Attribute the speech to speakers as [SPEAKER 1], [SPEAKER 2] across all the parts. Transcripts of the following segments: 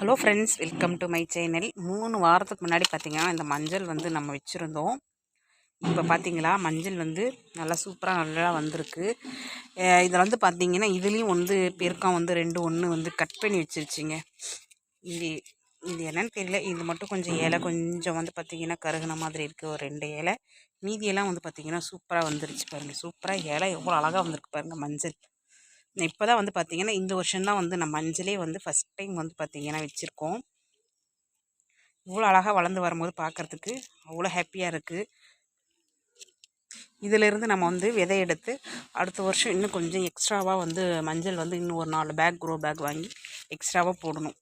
[SPEAKER 1] Hello friends welcome to my channel மூணு வாரத்துக்கு முன்னாடி பார்த்தீங்கன்னா இந்த மஞ்சள் வந்து நம்ம வச்சுருந்தோம். இப்போ பார்த்தீங்களா மஞ்சள் வந்து நல்லா சூப்பராக நல்லா வந்திருக்கு. இதில் வந்து பார்த்தீங்கன்னா இதுலேயும் வந்து பெருக்கம் வந்து ரெண்டு ஒன்று வந்து கட் பண்ணி வச்சிருச்சிங்க. இது இது என்னன்னு தெரியல. இது மட்டும் கொஞ்சம் இலை கொஞ்சம் வந்து பார்த்திங்கன்னா கருகுன மாதிரி இருக்குது ஒரு ரெண்டு இலை. மீதியெல்லாம் வந்து பார்த்திங்கன்னா சூப்பராக வந்துருச்சு பாருங்கள் சூப்பராக இலை எவ்வளோ அழகாக வந்திருக்கு பாருங்கள் மஞ்சள். இப்போ தான் வந்து பார்த்திங்கன்னா இந்த வருஷம்தான் வந்து நம்ம மஞ்சளே வந்து ஃபஸ்ட் டைம் வந்து பார்த்திங்கன்னா வச்சுருக்கோம். இவ்வளோ அழகாக வளர்ந்து வரும்போது பார்க்குறதுக்கு அவ்வளோ ஹாப்பியாக இருக்குது இதிலேருந்து நம்ம வந்து விதை எடுத்து அடுத்த வருஷம் இன்னும் கொஞ்சம் எக்ஸ்ட்ராவாக வந்து மஞ்சள் வந்து இன்னும் ஒரு நாலு பேக் க்ரோ பேக் வாங்கி எக்ஸ்ட்ராவாக போடணும்.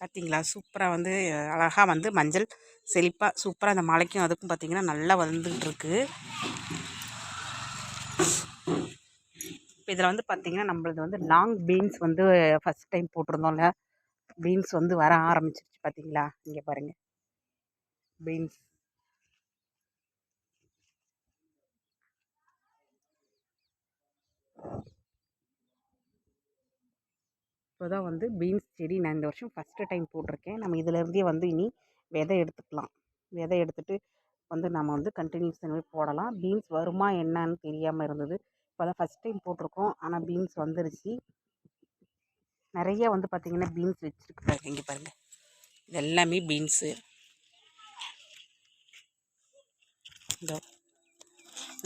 [SPEAKER 1] பார்த்திங்களா? சூப்பராக வந்து அழகாக வந்து மஞ்சள் செழிப்பாக சூப்பராக அந்த மலைக்கும் அதுக்கும் பார்த்திங்கன்னா நல்லா வந்துகிட்ருக்கு இப்போ இதில் வந்து பார்த்திங்கன்னா நம்மளது வந்து லாங் பீன்ஸ் வந்து ஃபஸ்ட் டைம் போட்டிருந்தோம்ல. பீன்ஸ் வந்து வர ஆரம்பிச்சிருச்சு பார்த்தீங்களா இங்கே பாருங்கள் பீன்ஸ் இப்போ தான் வந்து பீன்ஸ் செடி நான் இந்த வருஷம் ஃபஸ்ட்டு டைம் போட்டிருக்கேன். நம்ம இதிலேருந்தே வந்து இனி விதை எடுத்துக்கலாம். விதை எடுத்துகிட்டு வந்து நம்ம வந்து கண்டினியூஸ் போடலாம். பீன்ஸ் வருமா என்னன்னு தெரியாமல் இருந்தது. இப்போ தான் ஃபஸ்ட் டைம் போட்டிருக்கோம். ஆனால் பீன்ஸ் வந்துருச்சு. நிறைய வந்து பார்த்திங்கன்னா பீன்ஸ் வச்சுருக்கு பாருங்க. இங்கே பாருங்கள் இது எல்லாமே பீன்ஸு இதோ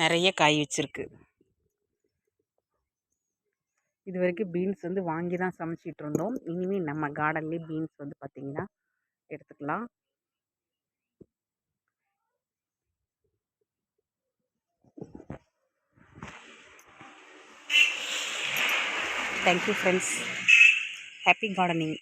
[SPEAKER 1] நிறைய காய் வச்சுருக்கு. இது வரைக்கும் பீன்ஸ் வந்து வாங்கி தான் சமைச்சிட்டு இருந்தோம். இனிமேல் நம்ம கார்டன்லேயே பீன்ஸ் வந்து பார்த்திங்கன்னா தேங்க்யூ ஃப்ரெண்ட்ஸ் ஹாப்பி கார்டனிங்